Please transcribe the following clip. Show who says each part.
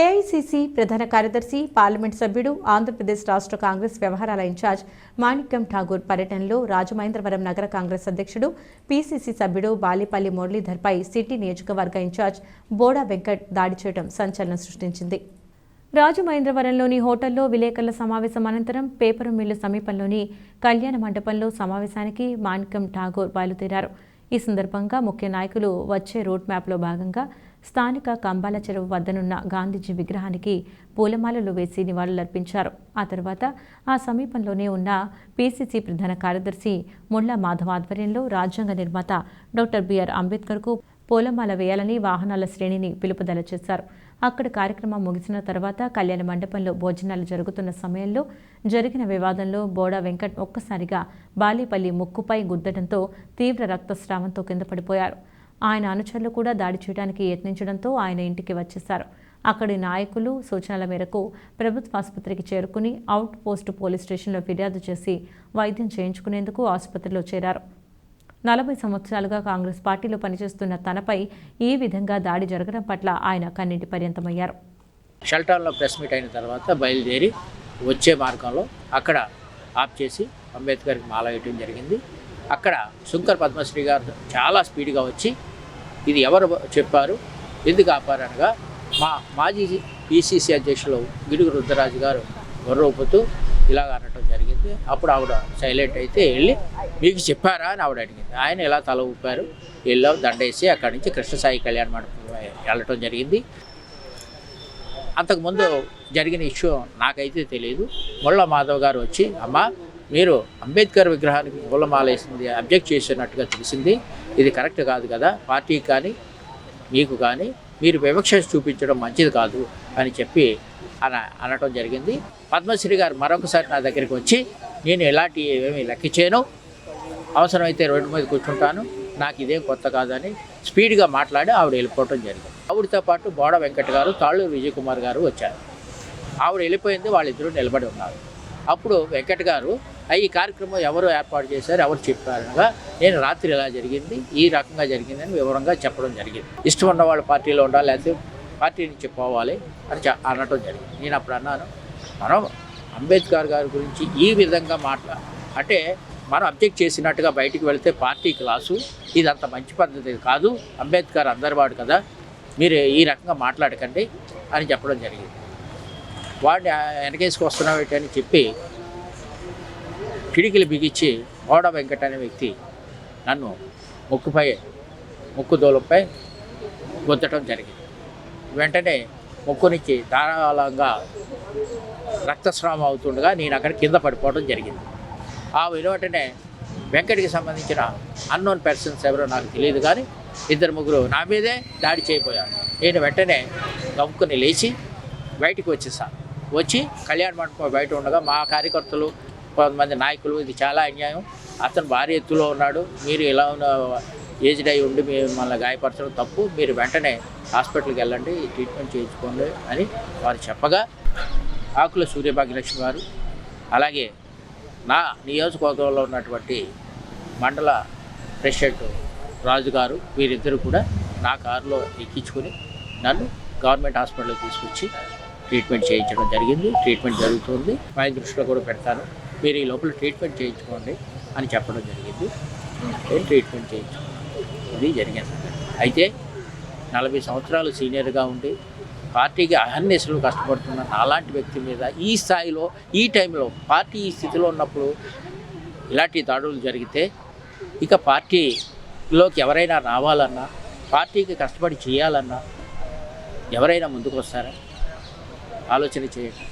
Speaker 1: AICC ప్రధాన కార్యదర్శి parliament సభ్యుడు ఆంధ్రప్రదేశ్ రాష్ట్ర కాంగ్రెస్ వ్యవహారాల ఇన్ఛార్జ్ మాణిక్యం ఠాగూర్ పర్యటనలో రాజమహేంద్రవరం నగర కాంగ్రెస్ అధ్యక్షుడు పీసీసీ సభ్యుడు బాలిపల్లి మురళీధర్పై సిటీ నియోజకవర్గ ఇన్ఛార్జ్ బోడా వెంకట్ దాడి చేయడం సంచలనం సృష్టించింది. రాజమహేంద్రవరంలోని హోటల్లో విలేకరుల సమావేశం అనంతరం పేపరు మిల్లు సమీపంలోని కళ్యాణ మండపంలో సమావేశానికి మాణిక్యం ఠాగూర్ బయలుదేరారు. ఈ సందర్భంగా ముఖ్య నాయకులు వచ్చే రూట్ మ్యాప్లో భాగంగా స్థానిక కంబాల చెరువు వద్దనున్న గాంధీజీ విగ్రహానికి పూలమాలలు వేసి నివాళులర్పించారు. ఆ తర్వాత ఆ సమీపంలోనే ఉన్న పీసీసీ ప్రధాన కార్యదర్శి ముళ్ళ మాధవ్ ఆధ్వర్యంలో రాజ్యాంగ నిర్మాత డాక్టర్ బిఆర్ అంబేద్కర్కు పూలమాల వేయాలని వాహనాల శ్రేణిని పిలుపుదల చేశారు. అక్కడ కార్యక్రమం ముగిసిన తర్వాత కళ్యాణ మండపంలో భోజనాలు జరుగుతున్న సమయంలో జరిగిన వివాదంలో బోడా వెంకట్ ఒక్కసారిగా బాలీపల్లి ముక్కుపై గుద్దడంతో తీవ్ర రక్తస్రావంతో కింద పడిపోయారు. ఆయన అనుచరులు కూడా దాడి చేయడానికి యత్నించడంతో ఆయన ఇంటికి వచ్చేశారు. అక్కడి నాయకులు సూచనల మేరకు ప్రభుత్వ ఆసుపత్రికి చేరుకుని అవుట్ పోస్ట్ పోలీస్ స్టేషన్లో ఫిర్యాదు చేసి వైద్యం చేయించుకునేందుకు ఆసుపత్రిలో చేరారు. నలభై సంవత్సరాలుగా కాంగ్రెస్ పార్టీలో పనిచేస్తున్న తనపై ఈ విధంగా దాడి జరగడం పట్ల ఆయన కన్నీటి పర్యంతమయ్యారు.
Speaker 2: షెల్టర్లో ప్రెస్ మీట్ అయిన తర్వాత బయలుదేరి వచ్చే మార్గంలో అక్కడ ఆప్ చేసి అంబేద్కర్కి మాల వేయటం జరిగింది. అక్కడ శంకర్ పద్మశ్రీ గారు చాలా స్పీడ్గా వచ్చి ఇది ఎవరు చెప్పారు? ఎందుకు ఆపారనగా మా మాజీ పిసిసి అధ్యక్షులు గిడుగు రుద్రరాజు గారు గొర్రూపుతూ ఇలాగ అనటం జరిగింది. అప్పుడు ఆవిడ సైలెంట్ అయితే వెళ్ళి మీకు చెప్పారా అని ఆవిడ అడిగింది. ఆయన ఇలా తల ఊపారు. వెళ్ళాం దండేసి అక్కడి నుంచి కృష్ణసాయి కళ్యాణ మండపం వెళ్ళటం జరిగింది. అంతకుముందు జరిగిన ఇష్యూ నాకైతే తెలియదు ముళ్ళ మాధవ్ గారు వచ్చి అమ్మ మీరు అంబేద్కర్ విగ్రహానికి పూలమాలేసింది అబ్జెక్ట్ చేసినట్టుగా తెలిసింది. ఇది కరెక్ట్ కాదు కదా? పార్టీకి కానీ మీకు కానీ మీరు వివక్ష చూపించడం మంచిది కాదు అని చెప్పి అన అనటం జరిగింది. పద్మశ్రీ గారు మరొకసారి నా దగ్గరికి వచ్చి నేను ఎలాంటి ఏమీ లెక్క అవసరమైతే రోడ్డు మీద కూర్చుంటాను. నాకు ఇదేం కొత్త కాదని స్పీడ్గా మాట్లాడి ఆవిడ వెళ్ళిపోవటం జరిగింది. ఆవిడతో పాటు బోడ వెంకట గారు తాళ్ళూరు విజయ్ కుమార్ గారు వచ్చారు. ఆవిడ వెళ్ళిపోయింది వాళ్ళిద్దరూ నిలబడి ఉన్నారు. అప్పుడు వెంకట్ గారు ఈ కార్యక్రమం ఎవరు ఏర్పాటు చేశారు ఎవరు చెప్పారనగా నేను రాత్రి ఇలా జరిగింది ఈ రకంగా జరిగిందని వివరంగా చెప్పడం జరిగింది. ఇష్టం ఉన్న వాళ్ళ పార్టీలో ఉండాలి లేకపోతే పార్టీ నుంచి పోవాలి అని అనటం జరిగింది. నేను అప్పుడు అన్నాను మనం అంబేద్కర్ గారి గురించి ఈ విధంగా మాట్లా అంటే మనం అబ్జెక్ట్ చేసినట్టుగా బయటికి వెళితే పార్టీ క్లాసు ఇది అంత మంచి పద్ధతి కాదు అంబేద్కర్ అందరివాడు కదా మీరు ఈ రకంగా మాట్లాడకండి అని చెప్పడం జరిగింది. వాడిని వెనకేసుకు వస్తున్నావు ఏంటి అని చెప్పి కిడికిలు బిగించి మోడ వెంకట అనే వ్యక్తి నన్ను ముక్కుపై ముక్కు దూలంపై గుద్దటం జరిగింది. వెంటనే ముక్కు నుంచి ధారాళంగా రక్తస్రావం అవుతుండగా నేను అక్కడ కింద పడిపోవడం జరిగింది. ఆ వెనువటనే వెంకటికి సంబంధించిన అన్నోన్ పర్సన్స్ ఎవరో నాకు తెలియదు కానీ ఇద్దరు ముగ్గురు నా మీదే దాడి చేయబోయారు. నేను వెంటనే గమ్ముకుని లేచి బయటికి వచ్చేసాను. వచ్చి కళ్యాణ మండపం బయట ఉండగా మా కార్యకర్తలు కొంతమంది నాయకులు ఇది చాలా అన్యాయం. అతను భారీ ఎత్తులో ఉన్నాడు. మీరు ఇలా ఉన్న ఏజ్డ్ అయి ఉండి మిమ్మల్ని గాయపరచడం తప్పు. మీరు వెంటనే హాస్పిటల్కి వెళ్ళండి ట్రీట్మెంట్ చేయించుకోండి అని వారు చెప్పగా ఆకుల సూర్యభాగ్యలక్ష్మి గారు అలాగే నా నియోజకవర్గంలో ఉన్నటువంటి మండల ప్రెసిడెంట్ రాజు గారు వీరిద్దరూ కూడా నా కారులో ఎక్కించుకుని నన్ను గవర్నమెంట్ హాస్పిటల్కి తీసుకొచ్చి ట్రీట్మెంట్ చేయించడం జరిగింది. ట్రీట్మెంట్ జరుగుతుంది. మా దృష్టిలో కూడా పెడతాను. మీరు ఈ లోపల ట్రీట్మెంట్ చేయించుకోండి అని చెప్పడం జరిగింది. నేను ట్రీట్మెంట్ చేయించుకున్నాను ఇది జరిగింది అయితే నలభై సంవత్సరాలు సీనియర్గా ఉండి పార్టీకి అహర్నిశలు కష్టపడుతున్న అలాంటి వ్యక్తి మీద ఈ స్థాయిలో ఈ టైంలో పార్టీ ఈ స్థితిలో ఉన్నప్పుడు ఇలాంటి దాడులు జరిగితే ఇక పార్టీలోకి ఎవరైనా రావాలన్నా పార్టీకి కష్టపడి చేయాలన్నా ఎవరైనా ముందుకు వస్తారా ఆలోచన చేయండి.